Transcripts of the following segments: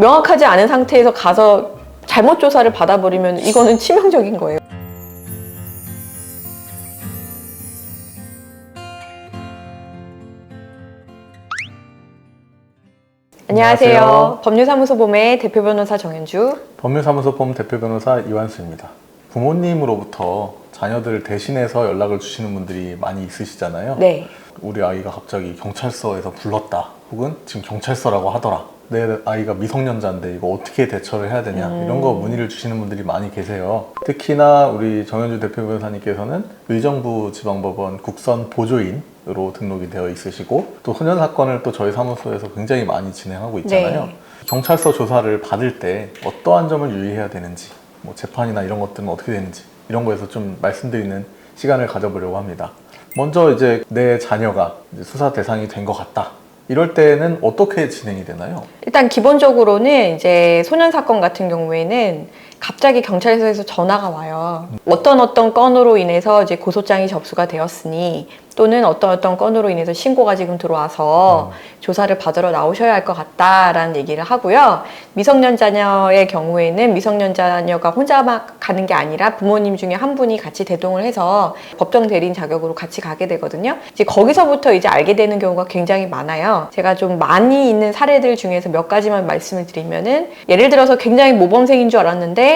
명확하지 않은 상태에서 가서 잘못 조사를 받아버리면 이거는 치명적인 거예요. 안녕하세요. 안녕하세요. 법률사무소 봄의 대표 변호사 정현주. 법률사무소 법 대표 변호사 이완수입니다. 부모님으로부터 자녀들을 대신해서 연락을 주시는 분들이 많이 있으시잖아요. 네. 우리 아이가 갑자기 경찰서에서 불렀다. 혹은 지금 경찰서라고 하더라. 내 아이가 미성년자인데 이거 어떻게 대처를 해야 되냐. 이런 거 문의를 주시는 분들이 많이 계세요. 특히나 우리 정현주 대표 변호사님께서는 의정부 지방법원 국선 보조인 으로 등록이 되어 있으시고 또 소년 사건을 또 저희 사무소에서 굉장히 많이 진행하고 있잖아요. 네. 경찰서 조사를 받을 때 어떠한 점을 유의해야 되는지, 뭐 재판이나 이런 것들은 어떻게 되는지 이런 거에서 좀 말씀드리는 시간을 가져보려고 합니다. 먼저 이제 내 자녀가 이제 수사 대상이 된 것 같다. 이럴 때는 어떻게 진행이 되나요? 일단 기본적으로는 이제 소년 사건 같은 경우에는 갑자기 경찰서에서 전화가 와요. 어떤 어떤 건으로 인해서 이제 고소장이 접수가 되었으니 또는 어떤 어떤 건으로 인해서 신고가 지금 들어와서 조사를 받으러 나오셔야 할 것 같다라는 얘기를 하고요. 미성년 자녀의 경우에는 미성년 자녀가 혼자 막 가는 게 아니라 부모님 중에 한 분이 같이 대동을 해서 법정 대리인 자격으로 같이 가게 되거든요. 이제 거기서부터 이제 알게 되는 경우가 굉장히 많아요. 제가 좀 많이 있는 사례들 중에서 몇 가지만 말씀을 드리면은 예를 들어서 굉장히 모범생인 줄 알았는데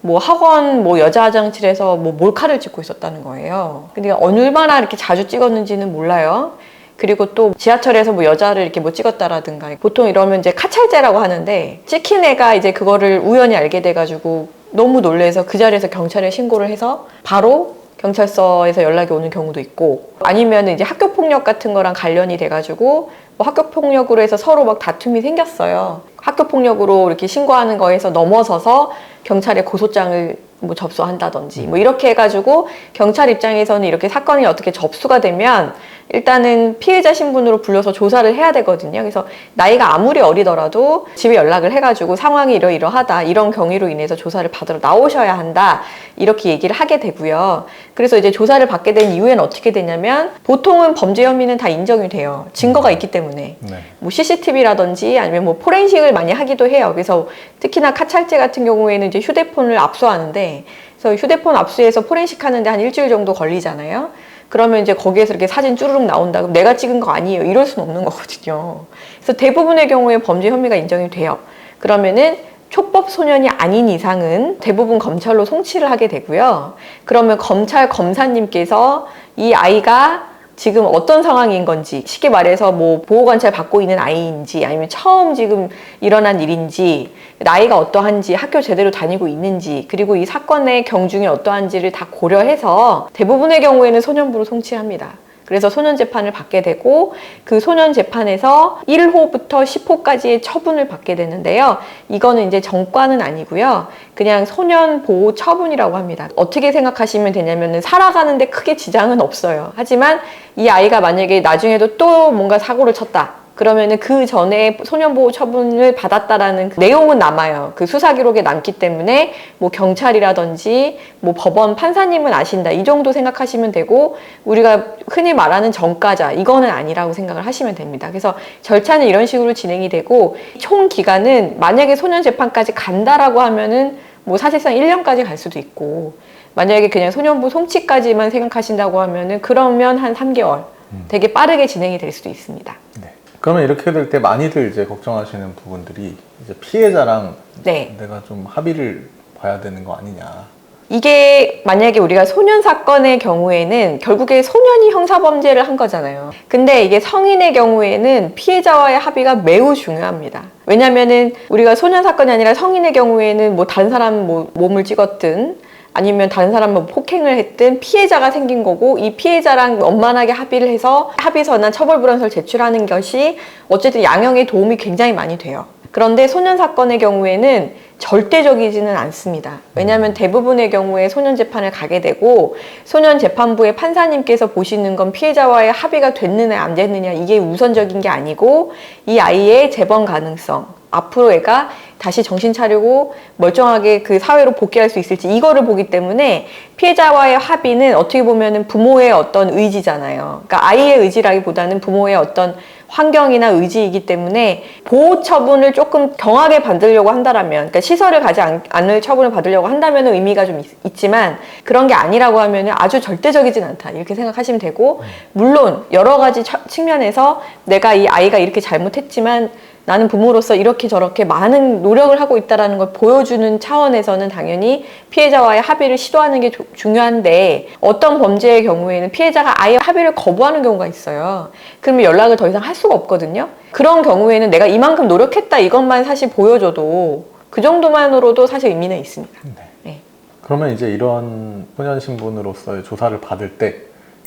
뭐 학원 뭐 여자 화장실에서 뭐 몰카를 찍고 있었다는 거예요. 근데 얼마나 이렇게 자주 찍었는지는 몰라요. 그리고 또 지하철에서 뭐 여자를 이렇게 뭐 찍었다라든가 보통 이러면 이제 카찰제라고 하는데 찍힌 애가 이제 그거를 우연히 알게 돼가지고 너무 놀래서 그 자리에서 경찰에 신고를 해서 바로 경찰서에서 연락이 오는 경우도 있고 아니면 이제 학교 폭력 같은 거랑 관련이 돼가지고 뭐 학교 폭력으로 해서 서로 막 다툼이 생겼어요. 학교 폭력으로 이렇게 신고하는 거에서 넘어서서 경찰에 고소장을 뭐 접수한다든지 뭐 이렇게 해가지고 경찰 입장에서는 이렇게 사건이 어떻게 접수가 되면 일단은 피해자 신분으로 불려서 조사를 해야 되거든요. 그래서 나이가 아무리 어리더라도 집에 연락을 해가지고 상황이 이러이러하다 이런 경위로 인해서 조사를 받으러 나오셔야 한다 이렇게 얘기를 하게 되고요. 그래서 이제 조사를 받게 된 이후에는 어떻게 되냐면 보통은 범죄 혐의는 다 인정이 돼요. 증거가 있기 때문에. 네. 뭐 CCTV라든지 아니면 뭐 포렌식을 많이 하기도 해요. 그래서 특히나 카찰제 같은 경우에는 이제 휴대폰을 압수하는데 그래서 휴대폰 압수해서 포렌식 하는데 한 일주일 정도 걸리잖아요. 그러면 이제 거기에서 이렇게 사진 쭈르륵 나온다. 그럼 내가 찍은 거 아니에요. 이럴 수는 없는 거거든요. 그래서 대부분의 경우에 범죄 혐의가 인정이 돼요. 그러면은 촉법 소년이 아닌 이상은 대부분 검찰로 송치를 하게 되고요. 그러면 검찰 검사님께서 이 아이가 지금 어떤 상황인 건지 쉽게 말해서 뭐 보호 관찰 받고 있는 아이인지 아니면 처음 지금 일어난 일인지 나이가 어떠한지 학교 제대로 다니고 있는지 그리고 이 사건의 경중이 어떠한지를 다 고려해서 대부분의 경우에는 소년부로 송치합니다. 그래서 소년 재판을 받게 되고 그 소년 재판에서 1호부터 10호까지의 처분을 받게 되는데요. 이거는 이제 정과는 아니고요. 그냥 소년 보호 처분이라고 합니다. 어떻게 생각하시면 되냐면은 살아가는데 크게 지장은 없어요. 하지만 이 아이가 만약에 나중에도 또 뭔가 사고를 쳤다. 그러면은 그 전에 소년보호 처분을 받았다라는 그 내용은 남아요. 그 수사 기록에 남기 때문에 뭐 경찰이라든지 뭐 법원 판사님은 아신다. 이 정도 생각하시면 되고 우리가 흔히 말하는 전과자 이거는 아니라고 생각을 하시면 됩니다. 그래서 절차는 이런 식으로 진행이 되고 총 기간은 만약에 소년 재판까지 간다라고 하면은 뭐 사실상 1년까지 갈 수도 있고 만약에 그냥 소년부 송치까지만 생각하신다고 하면은 그러면 한 3개월 되게 빠르게 진행이 될 수도 있습니다. 네. 그러면 이렇게 될 때 많이들 이제 걱정하시는 부분들이 이제 피해자랑 네. 내가 좀 합의를 봐야 되는 거 아니냐. 이게 만약에 우리가 소년 사건의 경우에는 결국에 소년이 형사범죄를 한 거잖아요. 근데 이게 성인의 경우에는 피해자와의 합의가 매우 중요합니다. 왜냐면은 우리가 소년 사건이 아니라 성인의 경우에는 뭐 다른 사람 뭐 몸을 찍었든 아니면 다른 사람 뭐 폭행을 했든 피해자가 생긴 거고 이 피해자랑 원만하게 합의를 해서 합의서나 처벌불원서를 제출하는 것이 어쨌든 양형에 도움이 굉장히 많이 돼요. 그런데 소년 사건의 경우에는 절대적이지는 않습니다. 왜냐하면 대부분의 경우에 소년 재판을 가게 되고 소년 재판부의 판사님께서 보시는 건 피해자와의 합의가 됐느냐 안 됐느냐 이게 우선적인 게 아니고 이 아이의 재번 가능성 앞으로 애가 다시 정신 차리고 멀쩡하게 그 사회로 복귀할 수 있을지 이거를 보기 때문에 피해자와의 합의는 어떻게 보면은 부모의 어떤 의지잖아요. 그러니까 아이의 의지라기보다는 부모의 어떤 환경이나 의지이기 때문에 보호 처분을 조금 경하게 받으려고 한다라면, 그러니까 시설을 가지 않, 않을 처분을 받으려고 한다면 의미가 좀 있, 지만 그런 게 아니라고 하면 아주 절대적이진 않다 이렇게 생각하시면 되고 물론 여러 가지 처- 측면에서 내가 이 아이가 이렇게 잘못했지만 나는 부모로서 이렇게 저렇게 많은 노력을 하고 있다라는 걸 보여주는 차원에서는 당연히 피해자와의 합의를 시도하는 게 조- 중요한데 어떤 범죄의 경우에는 피해자가 아예 합의를 거부하는 경우가 있어요. 그러면 연락을 더 이상 할 수가 없거든요. 그런 경우에는 내가 이만큼 노력했다 이것만 사실 보여줘도 그 정도만으로도 사실 의미는 있습니다. 네. 그러면 이제 이런 소년 신분으로서의 조사를 받을 때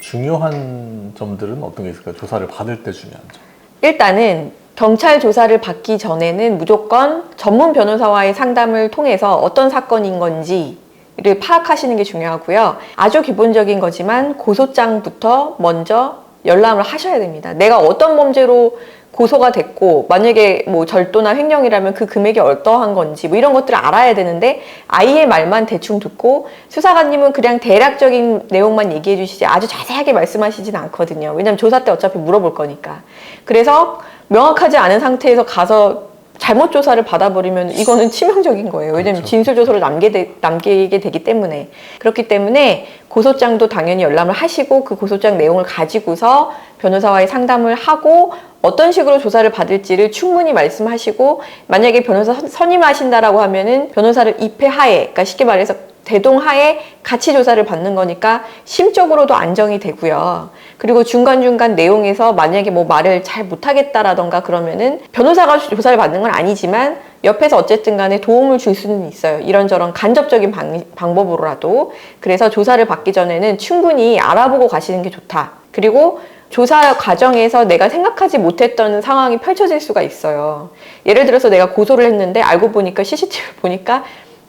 중요한 점들은 어떤 게 있을까요? 조사를 받을 때 중요한 점. 일단은 경찰 조사를 받기 전에는 무조건 전문 변호사와의 상담을 통해서 어떤 사건인 건지 를 파악하시는 게 중요하고요. 아주 기본적인 거지만 고소장부터 먼저 열람을 하셔야 됩니다. 내가 어떤 범죄로 고소가 됐고 만약에 뭐 절도나 횡령이라면 그 금액이 어떠한 건지 뭐 이런 것들을 알아야 되는데 아이의 말만 대충 듣고 수사관님은 그냥 대략적인 내용만 얘기해 주시지 아주 자세하게 말씀하시진 않거든요. 왜냐면 조사 때 어차피 물어볼 거니까. 그래서 명확하지 않은 상태에서 가서 잘못 조사를 받아버리면 이거는 치명적인 거예요. 왜냐면 그렇죠. 진술 조서를 남게 되, 남기게 되기 때문에 그렇기 때문에 고소장도 당연히 열람을 하시고 그 고소장 내용을 가지고서 변호사와의 상담을 하고 어떤 식으로 조사를 받을지를 충분히 말씀하시고 만약에 변호사 선- 선임하신다라고 하면은 변호사를 입회하에 그러니까 쉽게 말해서 대동하에 같이 조사를 받는 거니까 심적으로도 안정이 되고요. 그리고 중간중간 내용에서 만약에 뭐 말을 잘 못하겠다라던가 그러면은 변호사가 조사를 받는 건 아니지만 옆에서 어쨌든 간에 도움을 줄 수는 있어요. 이런저런 간접적인 방, 방법으로라도. 그래서 조사를 받기 전에는 충분히 알아보고 가시는 게 좋다. 그리고 조사 과정에서 내가 생각하지 못했던 상황이 펼쳐질 수가 있어요. 예를 들어서 내가 고소를 했는데 알고 보니까 CCTV를 보니까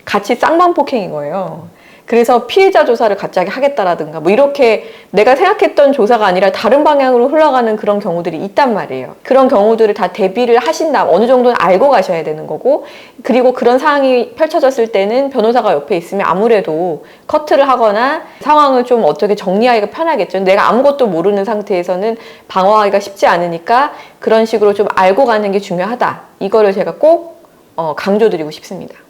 같이 쌍방 폭행인 거예요. 그래서 피해자 조사를 갑자기 하겠다라든가 뭐 이렇게 내가 생각했던 조사가 아니라 다른 방향으로 흘러가는 그런 경우들이 있단 말이에요. 그런 경우들을 다 대비를 하신다. 어느 정도는 알고 가셔야 되는 거고 그리고 그런 상황이 펼쳐졌을 때는 변호사가 옆에 있으면 아무래도 커트를 하거나 상황을 좀 어떻게 정리하기가 편하겠죠. 내가 아무것도 모르는 상태에서는 방어하기가 쉽지 않으니까 그런 식으로 좀 알고 가는 게 중요하다. 이거를 제가 꼭 어, 강조드리고 싶습니다.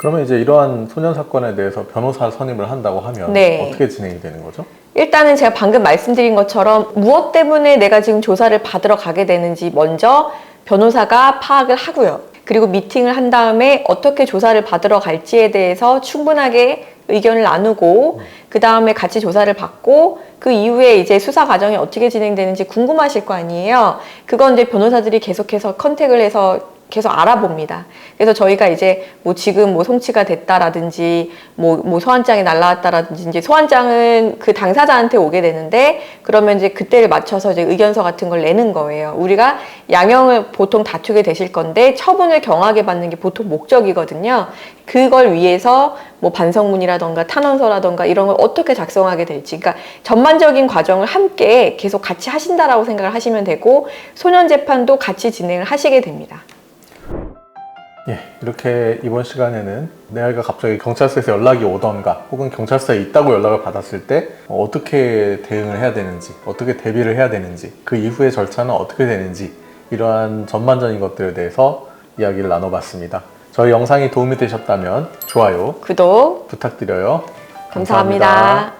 그러면 이제 이러한 소년 사건에 대해서 변호사 선임을 한다고 하면 네. 어떻게 진행이 되는 거죠? 일단은 제가 방금 말씀드린 것처럼 무엇 때문에 내가 지금 조사를 받으러 가게 되는지 먼저 변호사가 파악을 하고요. 그리고 미팅을 한 다음에 어떻게 조사를 받으러 갈지에 대해서 충분하게 의견을 나누고 그 다음에 같이 조사를 받고 그 이후에 이제 수사 과정이 어떻게 진행되는지 궁금하실 거 아니에요. 그건 이제 변호사들이 계속해서 컨택을 해서 계속 알아봅니다. 그래서 저희가 이제 뭐 지금 뭐 송치가 됐다라든지 뭐, 뭐 소환장이 날라왔다라든지 이제 소환장은 그 당사자한테 오게 되는데 그러면 이제 그때를 맞춰서 이제 의견서 같은 걸 내는 거예요. 우리가 양형을 보통 다투게 되실 건데 처분을 경하게 받는 게 보통 목적이거든요. 그걸 위해서 뭐 반성문이라던가 탄원서라던가 이런 걸 어떻게 작성하게 될지 그러니까 전반적인 과정을 함께 계속 같이 하신다라고 생각을 하시면 되고 소년 재판도 같이 진행을 하시게 됩니다. 예, 이렇게 이번 시간에는 내 아이가 갑자기 경찰서에서 연락이 오던가 혹은 경찰서에 있다고 연락을 받았을 때 어떻게 대응을 해야 되는지 어떻게 대비를 해야 되는지 그 이후의 절차는 어떻게 되는지 이러한 전반적인 것들에 대해서 이야기를 나눠봤습니다. 저희 영상이 도움이 되셨다면 좋아요 구독 부탁드려요. 감사합니다.